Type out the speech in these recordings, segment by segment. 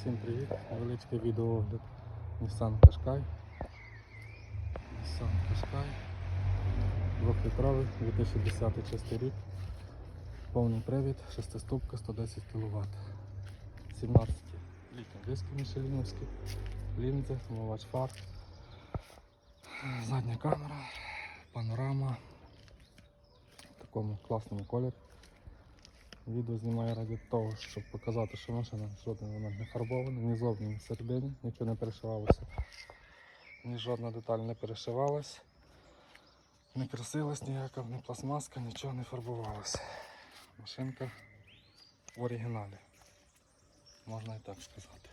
Всім привіт! Невеличкий відеоогляд Nissan Qashqai. Nissan Qashqai. Двохлітровий, 2010 чистий рік. Повний привід, шестиступка, 110 кВт. 17 літні диски мішеліновські, лінзи, омивач фар, задня камера, панорама в такому класному кольорі. Відео знімаю ради того, щоб показати, що машина жоден момент не фарбована, ні зовні, ні всередині, нічого не перешивалося, ні жодна деталь не перешивалась, не красилась ніяка, ні пластмаска, нічого не фарбувалося. Машинка в оригіналі, можна і так сказати.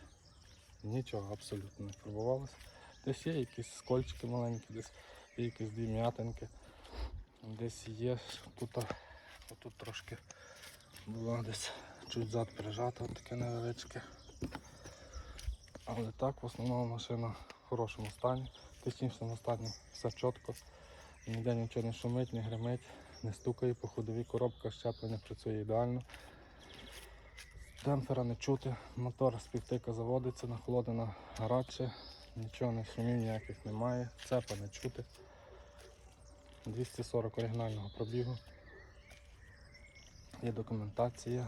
Нічого абсолютно не фарбувалося. Десь є якісь скольчики маленькі, десь є якісь дві м'ятинки, десь є тут, отут трошки була десь чуть зад прижата, таке невеличке. Але так, в основному машина в хорошому стані. Технічному стані все чітко. Ніде нічого не шумить, не гримить, не стукає по ходовій коробка, щеплення працює ідеально. Демпфера не чути, мотор з півтика заводиться, на холодина радше, нічого не шумів ніяких немає, цепа не чути. 240 оригінального пробігу. Є документація,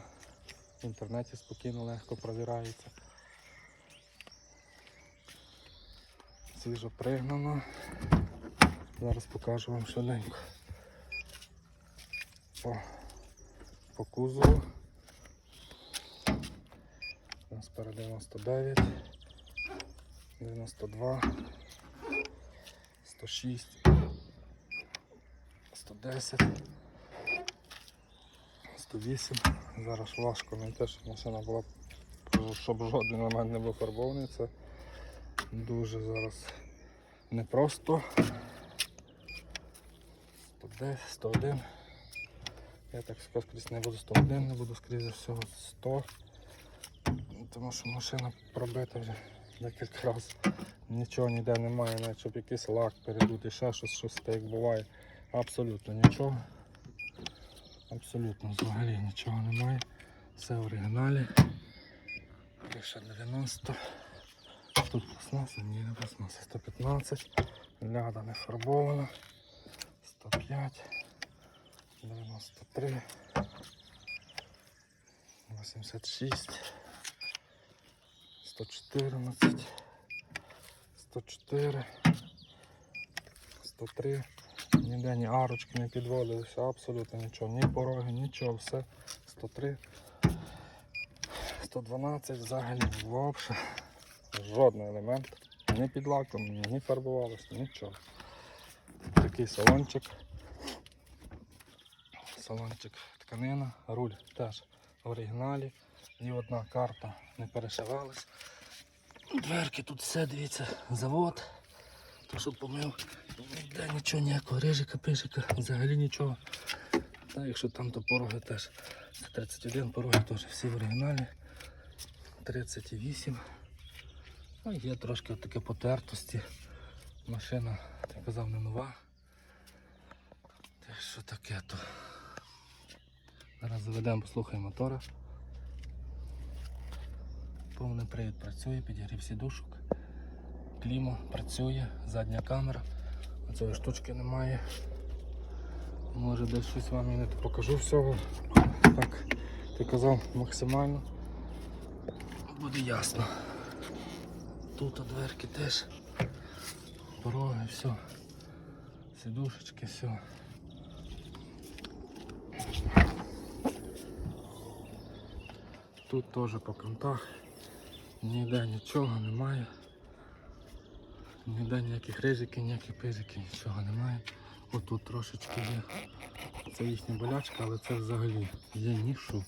в інтернеті спокійно легко провірається. Свіжо пригнано. Зараз покажу вам швиденько. По, по кузову. У нас перед 99, 92, 106, 110. 108. Зараз важко знайти, щоб машина була, щоб жоден елемент не був фарбований. Це дуже зараз непросто. 110, 101. Я так скрізь не буду 101, не буду скрізь всього 100. Тому що машина пробита вже декілька разів. Нічого ніде немає, навіть щоб якийсь лак передути, ще щось, щось так буває. Абсолютно нічого. Абсолютно взагалі нічого немає. Все в оригіналі. Криша 90. Тут пластмаса, ні, не пластмаса. 115. Ляда не фарбована. 105. 93. 86. 114. 104. 103. Ніде ні арочки не підводилися, абсолютно нічого, ні пороги, нічого, все 103, 112 взагалі взагалі жодний елемент, ні під лаком, ні фарбувалося, нічого. Такий салончик. Салончик тканина, руль теж в оригіналі. Ні одна карта не перешивалась. Дверки тут все, дивіться, завод. То що помив, ніде нічого ніякого, рижика, пижика, взагалі нічого. Та якщо там то пороги теж. Це 31 пороги теж всі в оригіналі. 38. Ну, є трошки таке потертості. Машина, я казав, не нова. Те, що таке то. Зараз заведемо, послухаємо мотора. Повний привід працює, підігрів сідушок. Кліма працює, задня камера. Цієї штучки немає. Може десь щось вам і не покажу всього. Так, ти казав максимально. Буде ясно. Тут дверки теж. Пороги, все. Сидушечки, все. Тут теж по кантах. Ніде нічого немає. Ніде ніяких ризиків, ніяких пизиків, нічого немає. Отут трошечки є. Це їхня болячка, але це взагалі є нішу.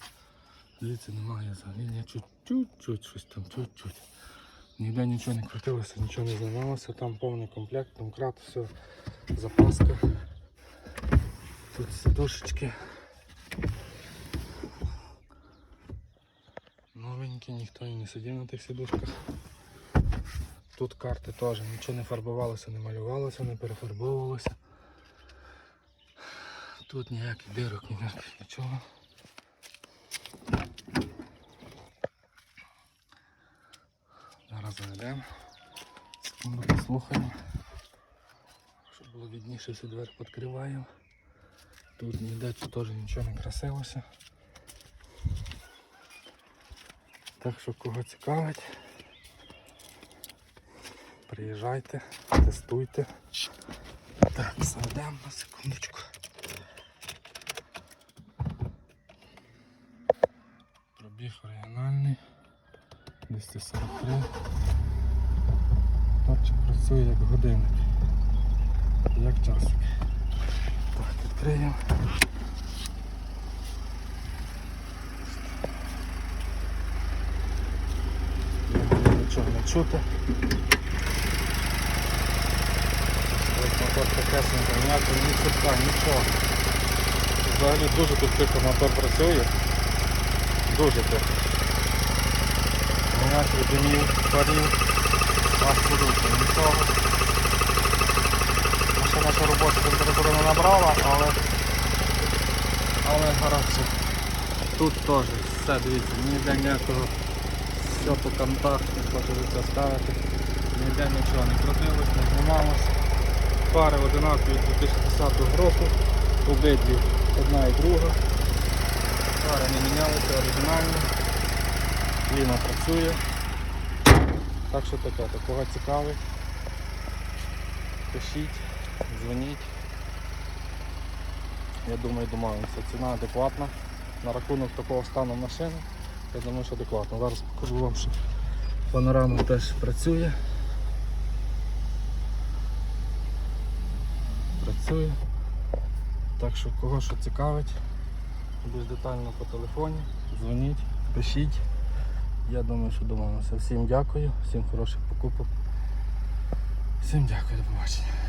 Дивіться, немає взагалі чуть-чуть щось там, чуть-чуть. Ніде нічого не крутилося, нічого не зламалося, там повний комплект, домкрат, все, запаска. Тут сидушечки. Новенькі, ніхто і не сидів на тих сидушках. Тут карти теж нічого не фарбувалося, не малювалося, не перефарбовувалося. Тут ніяких дирок, ніяких нічого. Зараз заведемо. Секунду послухаємо. Щоб було відніше, всі двері відкриваємо. Тут ніде теж нічого не красилося. Так що кого цікавить, приїжджайте, тестуйте. Так, заведемо на секундочку. Пробіг оригінальний. 243. Торчик працює як годинник. Як часик. Так, відкриємо. Нічого не чути. Мотор такесенько, ніякого ні цепка, нічого. Взагалі дуже тут тихо мотор працює. Дуже тихо. Ніяких димів, парів, абсолютно нічого. Наша наша робоча температура не набрала, але, але гаразд. Тут теж все, дивіться, ніде ніякого все по кантах, не хочу це ставити. Ніде нічого не крутилось, не знімалось. Пари одинакові 2010 року, обидві одна і друга. Пари не мінялися, оригінальні. Кліна працює. Так що таке, такого цікавить. Пишіть, дзвоніть. Я думаю, домовимося. Ціна адекватна. На рахунок такого стану машини. Я думаю, що адекватно. Зараз покажу вам, що панорама теж працює. Працює. Так що кого що цікавить, більш детально по телефоні, дзвоніть, пишіть. Я думаю, що домовимося. Всім дякую, всім хороших покупок. Всім дякую, до побачення.